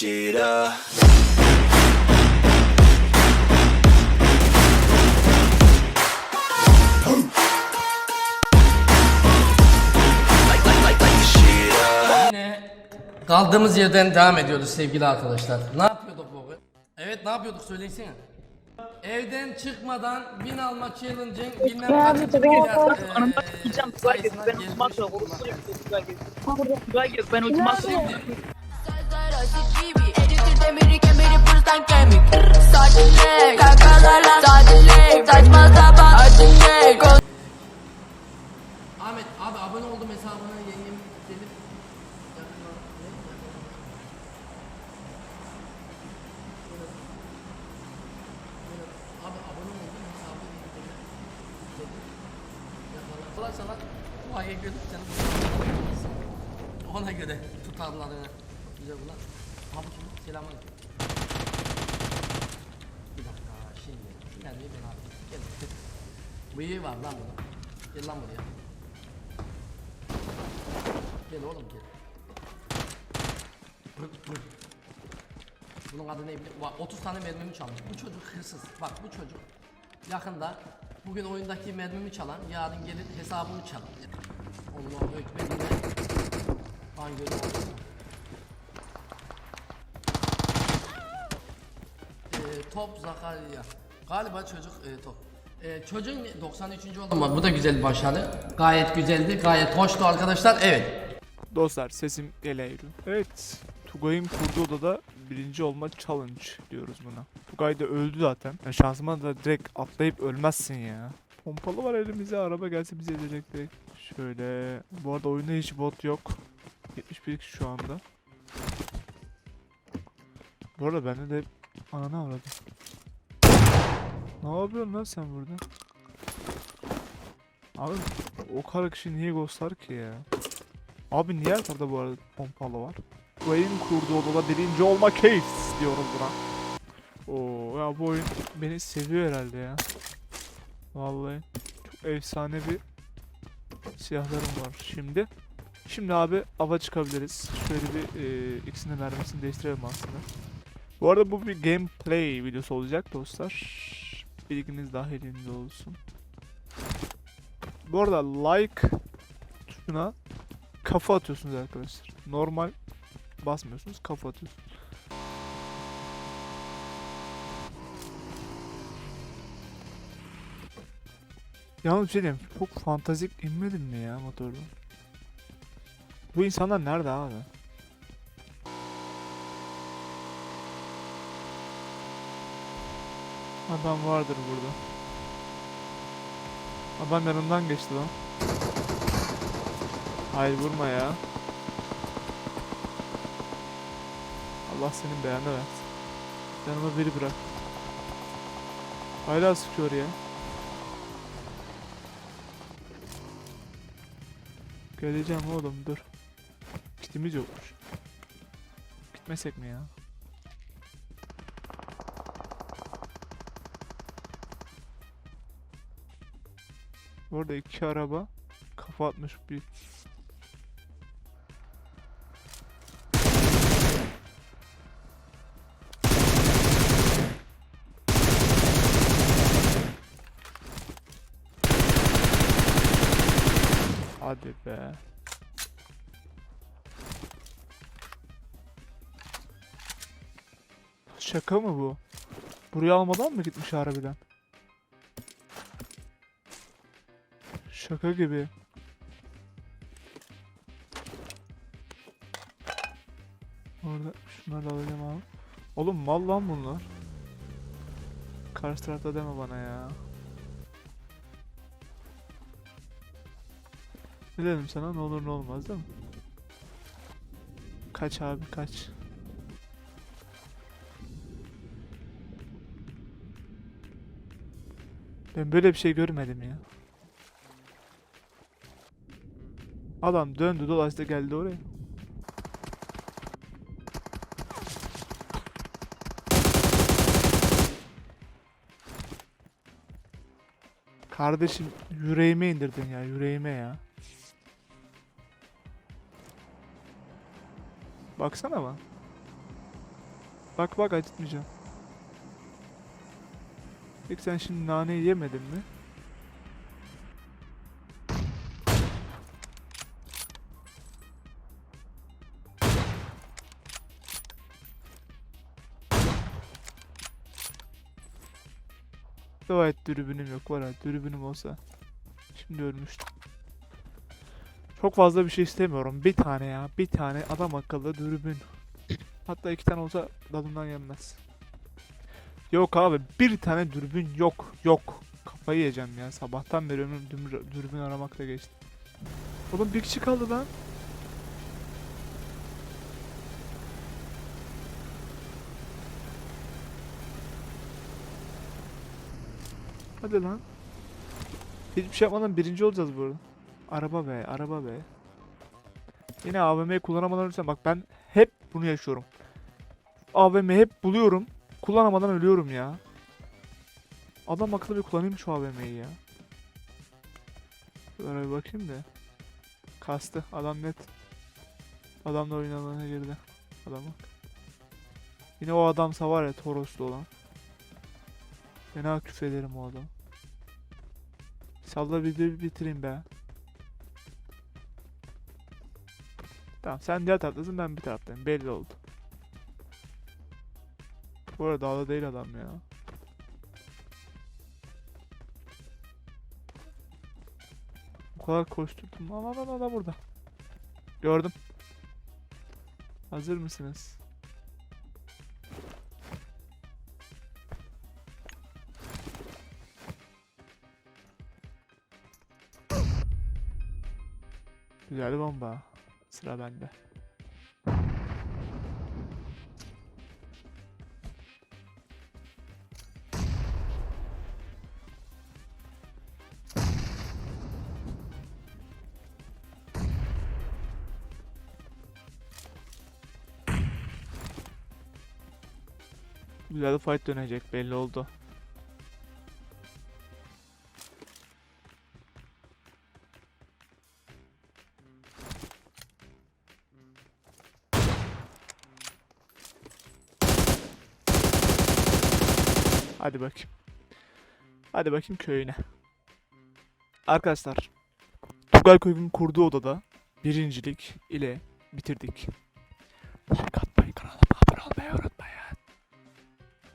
shit up. Like, like, like, like the shit up. Yine kaldığımız yerden devam ediyoruz sevgili arkadaşlar. Ne yapıyorduk bugün? Evet ne yapıyorduk söylesene. Evden çıkmadan bin alma challenge'ın bilmem kaçıncı bir ben- sayısına Ben gelmiş Ahmet abi abone oldum hesabına yengem gelip? Abi abone oldum hesabı Yakalar sana. Görüp canım Ona göre tutarlarını Güzel Abi kim? Selamünaleyküm Bir dakika şimdi Şu mermiyi ben alayım Gel Bıyığı var lan bunun Gel lan buraya Gel oğlum gel. Bunun adı ne bileyim. Bak 30 tane mermimi çalmış. Bu çocuk hırsız. Bak bu çocuk yakında bugün oyundaki mermimi çalan yarın gelir hesabımı çalar. Allah'u ekber. Kan gölü oldu. Ee, top Zakaria. Galiba çocuk e, top. Ee, çocuğun 93. oldu ama bu da güzel bir başarı. Gayet güzeldi, gayet hoştu arkadaşlar. Evet. Dostlar sesim geliyor. Evet. Tugay'ın kurduğu odada birinci olma challenge diyoruz buna. Tugay da öldü zaten. Ya şansıma da direkt atlayıp ölmezsin ya. Pompalı var elimize araba gelse bizi edecek direkt. Şöyle. Bu arada oyunda hiç bot yok. 71 kişi şu anda. Bu arada bende de ananı avradı. Ne yapıyorsun lan sen burada? Abi o kadar kişi niye ghostlar ki ya? Abi niye arkada bu arada pompalı var? Wayne kurduğu odada birinci olma case diyoruz buna. Oo ya bu oyun beni seviyor herhalde ya. Vallahi çok efsane bir silahlarım var şimdi. Şimdi abi ava çıkabiliriz. Şöyle bir e, ikisinin mermisini değiştirelim aslında. Bu arada bu bir gameplay videosu olacak dostlar. Bilginiz dahilinde olsun. Bu arada like tuşuna kafa atıyorsunuz arkadaşlar. Normal basmıyorsunuz, kafa atıyorsunuz. Yalnız bir şey diyeyim, çok fantastik inmedin mi ya motorda? Bu insanlar nerede abi? Adam vardır burada. Adam yanımdan geçti lan. Hayır vurma ya. Allah senin belanı versin. Yanıma biri bırak. Hala sıkıyor ya. Geleceğim oğlum dur. Kitimiz yokmuş. Gitmesek mi ya? Burada iki araba kafa atmış bir Hadi be. Şaka mı bu? Buraya almadan mı gitmiş harbiden? Şaka gibi. Orada şunları da alacağım abi. Oğlum mal lan bunlar. Karşı tarafta deme bana ya. Ne dedim sana ne olur ne olmaz değil mi? Kaç abi kaç. Ben böyle bir şey görmedim ya. Adam döndü dolaştı geldi oraya. Kardeşim yüreğime indirdin ya yüreğime ya. Baksana bak. Bak bak acıtmayacağım. Peki sen şimdi naneyi yemedin mi? Dua dürbünüm yok var ha dürbünüm olsa. Şimdi ölmüştüm. Çok fazla bir şey istemiyorum. Bir tane ya. Bir tane adam akıllı dürbün. Hatta iki tane olsa tadından yenmez. Yok abi bir tane dürbün yok. Yok. Kafayı yiyeceğim ya. Sabahtan beri ömrüm dürbün aramakla geçti. Oğlum bir kişi kaldı lan. Hadi lan. Hiçbir şey yapmadan birinci olacağız bu arada. Araba be, araba be. Yine AVM'yi kullanamadan ölürsem bak ben hep bunu yaşıyorum. AVM'yi hep buluyorum. Kullanamadan ölüyorum ya. Adam akıllı bir kullanayım şu AVM'yi ya. Şöyle bir bakayım da. Kastı. Adam net. Adam da oyun alanına girdi. Adam bak. Yine o adamsa var ya Toros'lu olan. Fena küfrederim o adam. Salla videoyu bitireyim be. Tamam sen diğer taraftasın ben bir taraftayım belli oldu. Bu arada dağda değil adam ya. Bu kadar koşturdum. Lan lan burada. Gördüm. Hazır mısınız? Güzel bomba. Sıra bende. Güzel fight dönecek belli oldu. Hadi bakayım. Hadi bakayım köyüne. Arkadaşlar. Tugay Koyun'un kurduğu odada birincilik ile bitirdik. Like